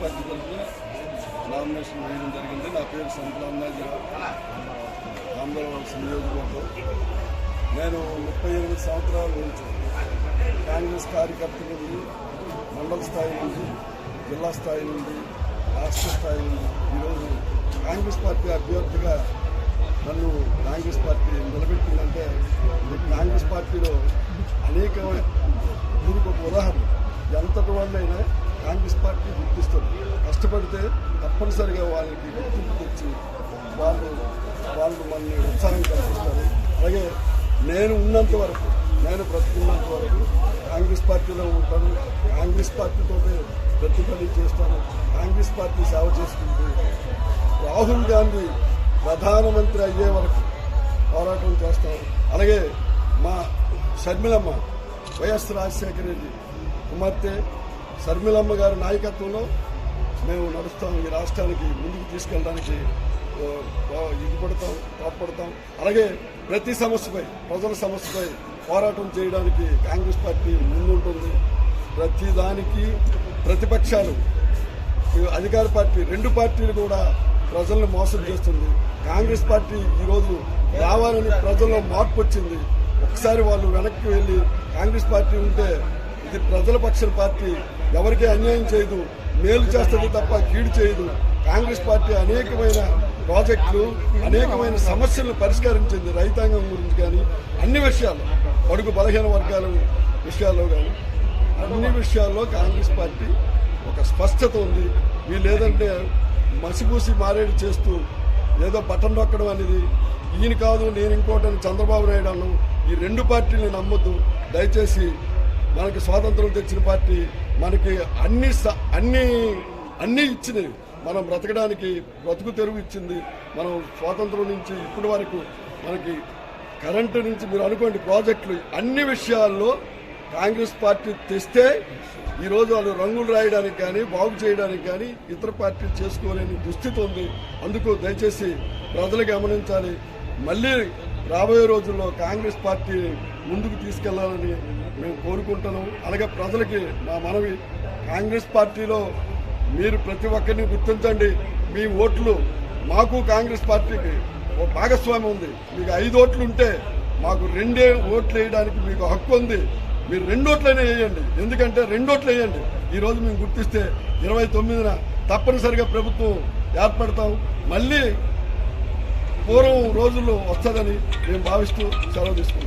Party తరఫున nomination వేయడం జరిగింది. నా పేరు సంతల అన్నాజీరావు నియోజకవర్గం నేను ముప్పై ఎనిమిది సంవత్సరాల నుంచి కాంగ్రెస్ కార్యకర్త నుండి మండల స్థాయి నుండి జిల్లా స్థాయి నుండి రాష్ట్ర స్థాయి నుండి ఈరోజు కాంగ్రెస్ పార్టీ అభ్యర్థిగా నన్ను కాంగ్రెస్ పార్టీ నిలబెట్టిందంటే కాంగ్రెస్ పార్టీలో అనేక దీనికి ఒక ఉదాహరణ. ఎంతటి వాళ్ళైనా కాంగ్రెస్ పార్టీ గుర్తిస్తుంది. కష్టపడితే తప్పనిసరిగా వాళ్ళకి గుర్తింపు తెచ్చి వాళ్ళు వాళ్ళు మనల్ని ఉత్సాహం కల్పిస్తారు అలాగే నేను ఉన్నంత వరకు నేను బ్రతుకున్నంత వరకు కాంగ్రెస్ పార్టీలో ఉంటాను. కాంగ్రెస్ పార్టీతో ప్రతి పని చేస్తాను. కాంగ్రెస్ పార్టీ సేవ చేసుకుంటే రాహుల్ గాంధీ ప్రధానమంత్రి అయ్యే వరకు పోరాటం చేస్తాను అలాగే మా షర్మిలమ్మ వైఎస్ రాజశేఖర రెడ్డి కుమార్తె శర్మిలమ్మ గారి నాయకత్వంలో మేము నడుస్తాం ఈ రాష్ట్రానికి ముందుకు తీసుకెళ్ళడానికి ఇదిపడతాం ఇది పడతాం తోడ్పడతాం అలాగే ప్రతి సమస్యపై ప్రజల సమస్యపై పోరాటం చేయడానికి కాంగ్రెస్ పార్టీ ముందుంటుంది. ప్రతిదానికి ప్రతిపక్షాలు అధికార పార్టీ రెండు పార్టీలు కూడా ప్రజలను మోసం చేస్తుంది. కాంగ్రెస్ పార్టీ ఈరోజు రావాలని ప్రజల్లో మార్పు వచ్చింది. ఒకసారి వాళ్ళు వెనక్కి వెళ్ళి కాంగ్రెస్ పార్టీ ఉంటే ఇది ప్రజల పక్షం పార్టీ ఎవరికి అన్యాయం చేయదు మేలు చేస్తుంది తప్ప కీడు చేయదు. కాంగ్రెస్ పార్టీ అనేకమైన ప్రాజెక్టులు అనేకమైన సమస్యలను పరిష్కరించింది రైతాంగం గురించి కానీ అన్ని విషయాలు అడుగు బలహీన వర్గాల విషయాల్లో కానీ అన్ని విషయాల్లో కాంగ్రెస్ పార్టీ ఒక స్పష్టత ఉంది. వీళ్ళు లేదంటే మసిపూసి మారేడు చేస్తూ ఏదో బటన్ నొక్కడం అనేది. ఈయన కాదు నేను ఇంకోటని చంద్రబాబు నాయుడు అన్నాం. ఈ రెండు పార్టీలు నమ్మొద్దు. దయచేసి మనకి స్వాతంత్రం తెచ్చిన పార్టీ మనకి అన్ని స- అన్ని అన్ని ఇచ్చినవి మనం బ్రతకడానికి బ్రతుకు తెరువు ఇచ్చింది. మనం స్వాతంత్రం నుంచి ఇప్పటి వరకు మనకి కరెంటు నుంచి మీరు అనుకోండి ప్రాజెక్టులు అన్ని విషయాల్లో కాంగ్రెస్ పార్టీ తెస్తే ఈరోజు వాళ్ళు రంగులు రాయడానికి కానీ బాగు చేయడానికి కానీ ఇతర పార్టీలు చేసుకోలేని దుస్థితి ఉంది. అందుకు దయచేసి ప్రజలు గమనించాలి. మళ్ళీ రాబోయే రోజుల్లో కాంగ్రెస్ పార్టీ ముందుకు తీసుకెళ్ళాలని మేము కోరుకుంటున్నాం. అలాగే ప్రజలకి మా మనవి కాంగ్రెస్ పార్టీలో మీరు ప్రతి ఒక్కరిని గుర్తించండి. మీ ఓట్లు మాకు కాంగ్రెస్ పార్టీకి ఓ భాగస్వామ్యం ఉంది. మీకు ఐదు ఓట్లు ఉంటే మాకు రెండే ఓట్లు వేయడానికి మీకు హక్కు ఉంది. మీరు రెండు ఓట్లైనా వేయండి. ఎందుకంటే రెండోట్లు వేయండి. ఈరోజు మేము గుర్తిస్తే ఇరవై తొమ్మిదిన తప్పనిసరిగా ప్రభుత్వం ఏర్పడతాం. మళ్ళీ పూర్వం రోజుల్లో వస్తుందని మేము భావిస్తూ సెలవు తీసుకుంటాం